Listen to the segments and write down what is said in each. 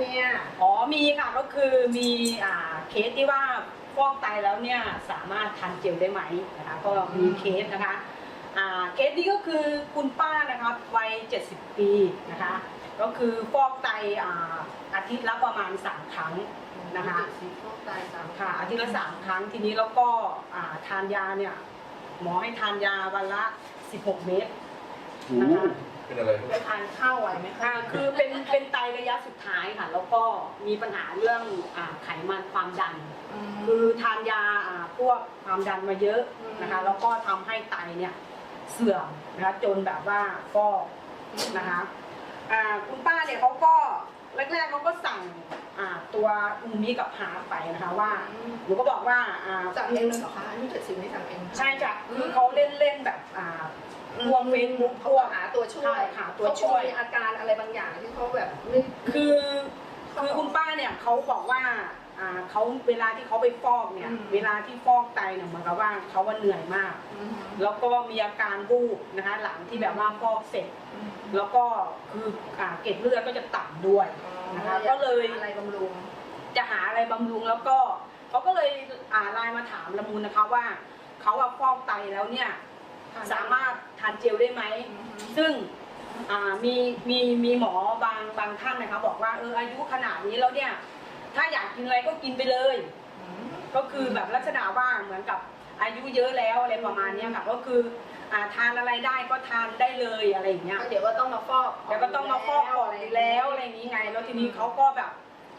เนี่ยอ๋อมีค่ะก็คือมีอ่าเคสที่ว่าฟอกไตแล้วเนี่ยสามารถทานเจลได้ไหมนะคะก็มีเคสนะคะอ่าเคสนี้ก็คือคุณป้านะครับวัย 70 ปีนะคะก็คือฟอกไตอ่าอาทิตย์ละประมาณ 3 ครั้งนะคะสีฟอกไตสามค่ะอาทิตย์ละสามครั้งทีนี้แล้วก็อ่าทานยาเนี่ยหมอให้ทานยาวันละ 16 เม็ดโอ้โห เป็นอะไรไปทานข้าวไหวไหมคะอ่าคือเป็นเป็นไตระยะสุดท้ายค่ะ แล้วก็มีปัญหาเรื่องอาไขมันความดัน คือทานยาอ่าพวกความดันมาเยอะนะคะ แล้วก็ทำให้ไตเนี่ยเสื่อมนะคะจนแบบว่าฟอกนะคะอ่าคุณป้าเนี่ยเขาก็แรกๆเขาก็สั่งอ่าตัวอูมิกับฮาร์ดไปนะคะว่าหนูก็บอกว่าอ่า สั่งเองเลยเหรอคะอายุเจ็ดสิบนี่สั่งเอง ใช่จ้ะคือเขาเล่นเล่นๆแบบอ่า พวงเฟซบุ๊กพเขาวกหาตัวช่วยหาตัวช่วย เขาคงมีอาการอะไรบางอย่างที่เขาแบบไม่ คือคือคุณป้าเนี่ยเขาบอกว่าอ่าเขาเวลาที่เขาไปฟอกเนี่ย อืม เวลาที่ฟอกไตเนี่ยเหมือนกับว่าเขาว่าเหนื่อยมาก อืมแล้วก็มีอาการบูบนะคะหลังที่แบบว่าฟอกเสร็จ อืมแล้วก็คืออ่าเกล็ดเลือดก็จะต่ำด้วยนะคะ ก็เลยอะไรบำรุง จะหาอะไรบำรุงแล้วก็เขาก็เลยอ่าไลน์มาถามละมุนนะคะว่าเขาว่าฟอกไตแล้วเนี่ย สามารถทานเจลได้ไหม ซึ่งอ่ามีมีมีหมอบางบางท่านนะคะ บอกว่าเอออายุขนาดนี้แล้วเนี่ย ถ้าอยากกินอะไรก็กินไปเลย ก็คือแบบลักษณะว่าเหมือนกับอายุเยอะแล้วอะไรประมาณเนี้ยค่ะก็คืออ่าทานอะไรได้ก็ทานได้เลยอะไรอย่างเงี้ยก็เดี๋ยวก็ต้องมาฟอกแล้วก็ต้องมาฟอกก่อนอยู่แล้วอะไรอย่างนี้ไง แล้วทีนี้เขาก็แบบ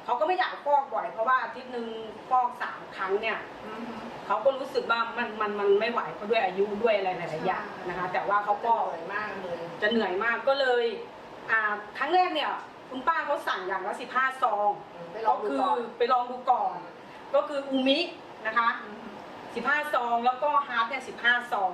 เขาก็ไม่อยากฟอกบ่อยเพราะว่าอาทิตย์หนึ่งฟอกสามครั้งเนี่ยอืมเขาก็รู้สึกว่ามันมันมันไม่ไหวเพราะด้วยอายุด้วยอะไรหลายๆอย่างนะคะ แต่ว่าเขาก็เหนื่อยมากเลย จะเหนื่อยมากก็เลยอ่าครั้งแรกเนี่ย คุณป้าเขาสั่งอย่างละสิบห้าซองไปลอก็งดูคือก่อนไปลองดูก่อน ก็คืออูมินะคะสิบห้าซองแล้วก็ฮาร์ดเนี่ยสิบห้าซอง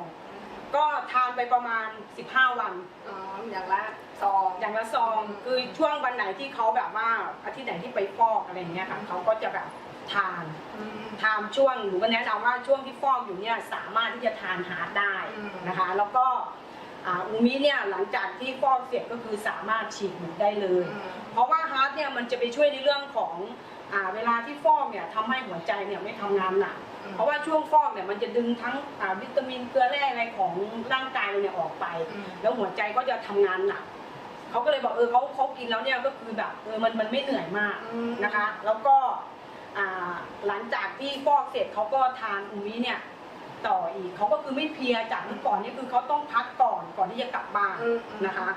ก็ทานไปประมาณสิบห้าวัน อ๋ออย่างละซองอย่างละซองคือช่วงวันไหนที่เขาแบบว่าอาทิตย์ไหนที่ไปฟอกอะไรอย่างเงี้ยค่ะเขาก็จะแบบทานอืมทานช่วงหนูก็แนะนำว่าช่วงที่ฟอกอยู่เนี่ยสามารถที่จะทานฮาร์ดได้อืมนะคะ แล้วก็อ่าอูมิเนี่ยหลังจากที่ฟอกเสร็จก็คือสามารถฉีดหนูได้เลยอืมเพราะว่าฮาร์ดเนี่ยมันจะไปช่วยในเรื่องของ อ่าเวลาที่ฟอกเนี่ยทำให้หัวใจเนี่ยไม่ทำงานหนักอืมเพราะว่าช่วงฟอกเนี่ยมันจะดึงทั้งอ่าวิตามินเกลือแร่อะไรของร่างกายเราเนี่ยออกไปอืมแล้วหัวใจก็จะทำงานหนักเขาก็เลยบอกเออเขาเขากินแล้วเนี่ยก็คือแบบเออมันมันไม่เหนื่อยมากอืม นะคะ แล้วก็อ่าหลังจากที่ฟอกเสร็จเขาก็ทานอูมิเนี่ยต่ออีกเขาก็คือไม่เพลียจากเมื่อก่อนนี่คือเขาต้องพักก่อนก่อนที่จะกลับบ้านอืมอืมนะคะ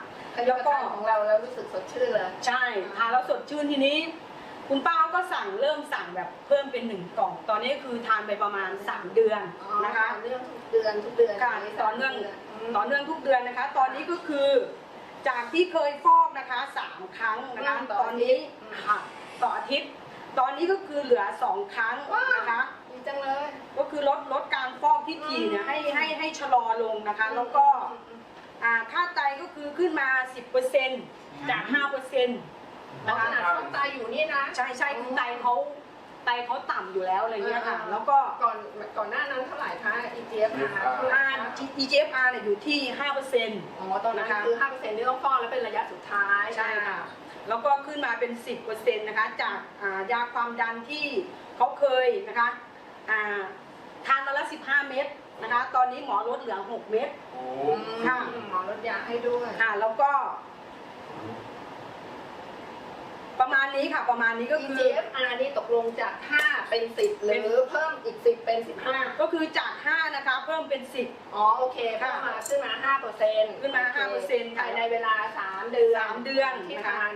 แล้วก็ของเราแล้วรู้สึกสดชื่นเลย ใช่ทานแล้วสดชื่นทีนี้ คุณป้าก็สั่งเริ่มสั่งแบบเพิ่มเป็นหนึ่งกล่อง ตอนนี้คือทานไปประมาณ 3 เดือนนะคะต่อเนื่องทุกเดือนทุกเดือนค่ะต่อเนื่องมต่อเนื่องทุกเดือนนะคะ ตอนนี้ก็คือ จากที่เคยฟอกนะคะสามครั้งนะคะอืมต่ตออนอาทินี้ตย์อืมค่ะต่ออาทิตย์ ตอนนี้ก็คือเหลือสองครั้งว้าวนะคะดีจังเลย ก็คือลดลดการฟอกที่ถี่เนี่ยให้ให้ให้ชะลอลงนะคะ แล้วก็อ่าค่าไตก็คือขึ้นมา 10%จาก5% อ๋อนะขคะนาดฟอกไตอยู่นี่นะใช่ใช่คือไตเขาไตเขาต่ำอยู่แล้วอะไรเงี้ยค่ะ แล้วก็ก่อนก่อนหน้านั้นเท่าไหร่คะ EGF นะคะเท่าไหร่อ่าคะ EGFR เนี่ยอยู่ที่ 5%อ๋อตอนนั้นคือ5%ที่ต้องฟอกแล้วเป็นระยะสุดท้ายใช่ค่ะ แล้วก็ขึ้นมาเป็น 10%นะคะ จากอ่ายาความดันที่เขาเคยนะคะอ่าทานมาละ 15 เม็ดนะคะ ตอนนี้หมอลดเหลือ 6 เม็ด โอ้ อืมค่ะ หมอลดยาให้ด้วย ค่ะ แล้วก็ ประมาณนี้ค่ะประมาณนี้ก็คือ EGFR นี่ตกลงจาก 5 เป็น 10 หรือเพิ่มอีก 10 เป็น15ก็คือจาก 5 นะคะ เพิ่มเป็น 10 อ๋อโอเคเพิ่มมาขึ้นมา5เปอร์เซ็นต์ขึ้นมา5%ภายในเวลา 3 เดือนสามเดือนที่นะคะทาน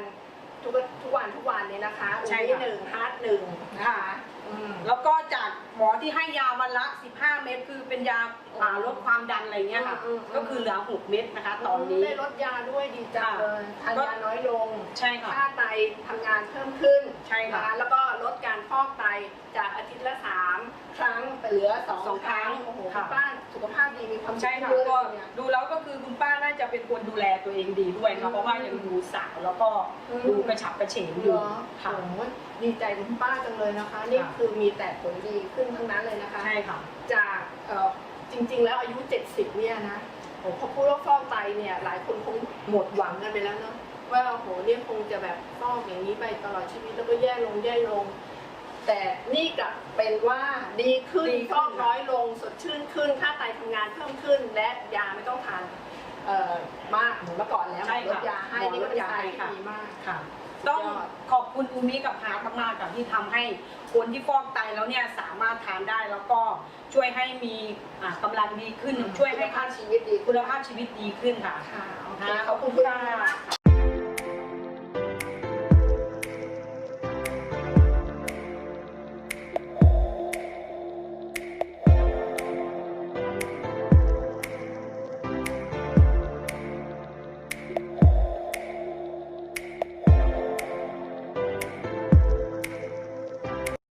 ทุกทุกวันทุกวันเนี่ยนะคะใช่อุ้ยค่ะหนึ่งฮาร์ดหนึ่งนะคะ อืมแล้วก็จากหมอที่ให้ยาวันละ 15 เม็ดคือเป็นยาอ่าลดความดันอะไรเงี้ยค่ะ อืมอืมก็คือเหลือ 6 เม็ดนะคะ ตอนนี้ ได้ลดยาด้วยดีจังเลยทานก็ยาน้อยลง ใช่ค่ะ ค่าไตทำงานเพิ่มขึ้นใช่ค่ะ นแล้วก็ลดการฟอกไตจาก ครั้งไปเหลือสองสองคครั้รั้งงโอ้โหค่ะคุณป้าสุขภาพดีมีความใช่ค่ะสุขก็เลยเนี่ย ดูแล้วก็คือคุณป้าน่าจะเป็นคนดูแลตัวเองดีด้วยค่ะเพราะว่ายังดูสาวแล้วก็ดูกระฉับกระเฉงอยู่เหรอค่ะ โอ้โหดีใจกับคุณป้าจังเลยนะคะ นี่ค่ะ คือมีแต่ผลดีขึ้นทั้งนั้นเลยนะคะ ใช่ค่ะ จากเอ่อจริง ๆ แล้วอายุ 70 เนี่ยนะโอ้พอพูดว่าฟอกไตเนี่ย หลายคนคงหมดหวังกันไปแล้วเนาะว่าโอ้โหเนี่ยคงจะแบบฟอกอย่างนี้ไปตลอดชีวิตแล้วก็แย่ลงแย่ลง แต่นี่กลับเป็นว่าดีขึ้นดีขึ้นฟอกน้อยลงสดชื่นขึ้น ค่าไตทำงานเพิ่มขึ้น และยาไม่ต้องทานเอ่อมากเหมือนเมื่อก่อนแล้วใช่ลดค่ะยาให้หมอนี่ก็ลดเป็นยายาให้ที่ค่ะ ดีมาก ค่ะ ต้องสุดยอด ขอบคุณอูมิกับฮาร์ดมากๆกับที่ทำให้คนที่ฟอกไตแล้วเนี่ยสามารถทานได้แล้วก็ช่วยให้มีอ่ากำลังดีขึ้น ช่วยให้คุณภาพชีวิตดีขึ้นคุณภาพชีวิตดีขึ้นค่ะ ค่ะโอเคค่ะขอบคุณขอบคุณมากค่ะ